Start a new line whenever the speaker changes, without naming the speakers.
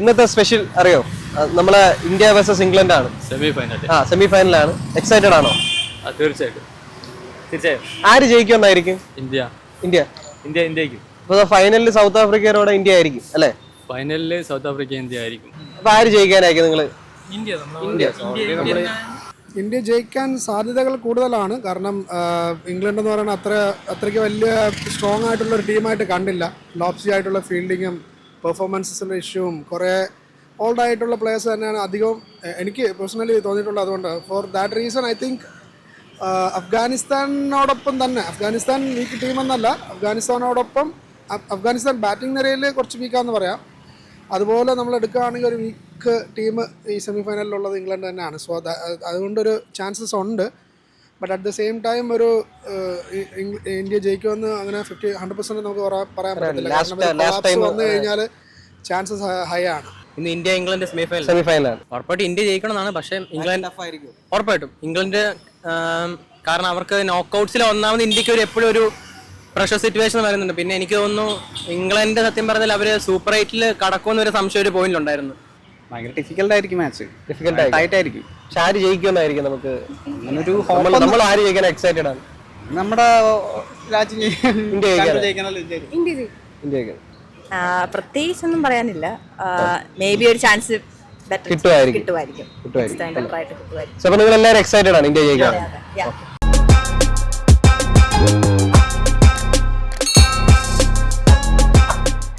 ഇന്നത്തെ സ്പെഷ്യൽ അറിയോ? നമ്മളെ ഇന്ത്യ വേഴ്സസ് ഇംഗ്ലണ്ട് ആണ്.
സെമി ഫൈനൽ
ആ സെമി ഫൈനലാണ് എക്സൈറ്റഡ് ആണോ
തീർച്ചയായിട്ടും. തീർച്ചയായും.
ആര് ജയിക്കുമെന്നായിരിക്കും?
ഇന്ത്യ.
ഇന്ത്യ.
ഇന്ത്യ ഇന്ത്യക്കും
അപ്പൊ ഫൈനലിൽ സൗത്ത് ആഫ്രിക്കയോടെ ഇന്ത്യ ആയിരിക്കും അല്ലേ?
ഫൈനലിൽ സൗത്ത് ആഫ്രിക്ക ഇന്ത്യ ആയിരിക്കും.
അപ്പൊ ആര് ജയിക്കാനായിരിക്കും നിങ്ങൾ
ഇന്ത്യ ഇന്ത്യ. ജയിക്കാൻ സാധ്യതകൾ കൂടുതലാണ്. കാരണം ഇംഗ്ലണ്ട് എന്ന് പറയുന്നത് അത്ര അത്രയ്ക്ക് വലിയ സ്ട്രോങ് ആയിട്ടുള്ള ഒരു ടീമായിട്ട് കണ്ടില്ല. ലോപ്സി ആയിട്ടുള്ള ഫീൽഡിങ്ങും പെർഫോമൻസസിന്റെ ഇഷ്യൂവും കുറേ ഓൾഡ് ആയിട്ടുള്ള പ്ലേയേഴ്സ് തന്നെയാണ് അധികവും എനിക്ക് പേഴ്സണലി തോന്നിയിട്ടുള്ളത് അതുകൊണ്ട് for that reason I think അഫ്ഗാനിസ്ഥാനോടൊപ്പം തന്നെ അഫ്ഗാനിസ്ഥാൻ വീക്ക് ടീമെന്നല്ല അഫ്ഗാനിസ്ഥാനോടൊപ്പം അഫ്- അഫ്ഗാനിസ്ഥാൻ ബാറ്റിംഗ് നിരയിൽ കുറച്ച് വീക്കാന്ന് പറയാം. അതുപോലെ നമ്മൾ എടുക്കുകയാണെങ്കിൽ ഒരു വീക്ക് ടീം ഈ സെമിഫൈനലിലുള്ളത് ഇംഗ്ലണ്ട് തന്നെയാണ്. സോ അതുകൊണ്ടൊരു ചാൻസസ് ഉണ്ട്. But at the same time ഒരു ഇന്ത്യ ജയിക്കുമെന്ന് അങ്ങനെ ഫിഫ്റ്റി ഹൺഡ്രഡ് പെർസെന്റ് നമുക്ക് പറ- പറയാൻ
പറ്റില്ല.
വന്നു കഴിഞ്ഞാൽ ചാൻസസ് ഹൈ ആണ്.
ഇന്ന് India England semi final
semi ഫൈനലാണ്
ഉറപ്പായിട്ടും ഇന്ത്യ ജയിക്കണമെന്നാണ്. പക്ഷേ ഇംഗ്ലണ്ട് ഉറപ്പായിട്ടും. ഇംഗ്ലണ്ട് കാരണം അവർക്ക് നോക്കൗട്ട്സിൽ ഒന്നാമത് ഇന്ത്യയ്ക്ക് ഒരു എപ്പോഴും ഒരു പ്രഷർ സിറ്റുവേഷൻ വരുന്നുണ്ട്. പിന്നെ എനിക്ക് തോന്നുന്നു ഇംഗ്ലണ്ട് സത്യം പറഞ്ഞാൽ അവർ സൂപ്പർ എയ്റ്റിൽ കടക്കുമെന്നൊരു സംശയം ഒരു പോയിന്റ് ഉണ്ടായിരുന്നു.
ഭയങ്കര ഡിഫിക്കൽട്ട് ആയിരിക്കും മാച്ച്
ഡിഫിക്കൽട്ട്.
ടൈറ്റ് ആയിരിക്കും.
പക്ഷെ ആര് ജയിക്കുമെന്നായിരിക്കും നമുക്ക്.
അങ്ങനൊരു
നമ്മൾ നമ്മൾ ആര് ജയിക്കാൻ എക്സൈറ്റഡ് ആണ്?
നമ്മുടെ രാജ്യം
ഇന്ത്യ
പ്രത്യേകിച്ചൊന്നും പറയാനില്ല. മേ ബി ഒരു ചാൻസ് ബെറ്റർ
കിട്ടുമായിരിക്കും.
കിട്ടുമായിരിക്കും.
കിട്ടുമായിരിക്കും. നിങ്ങൾ എല്ലാവരും എക്സൈറ്റഡ് ആണ് ഇന്ത്യ ജയിക്കാൻ.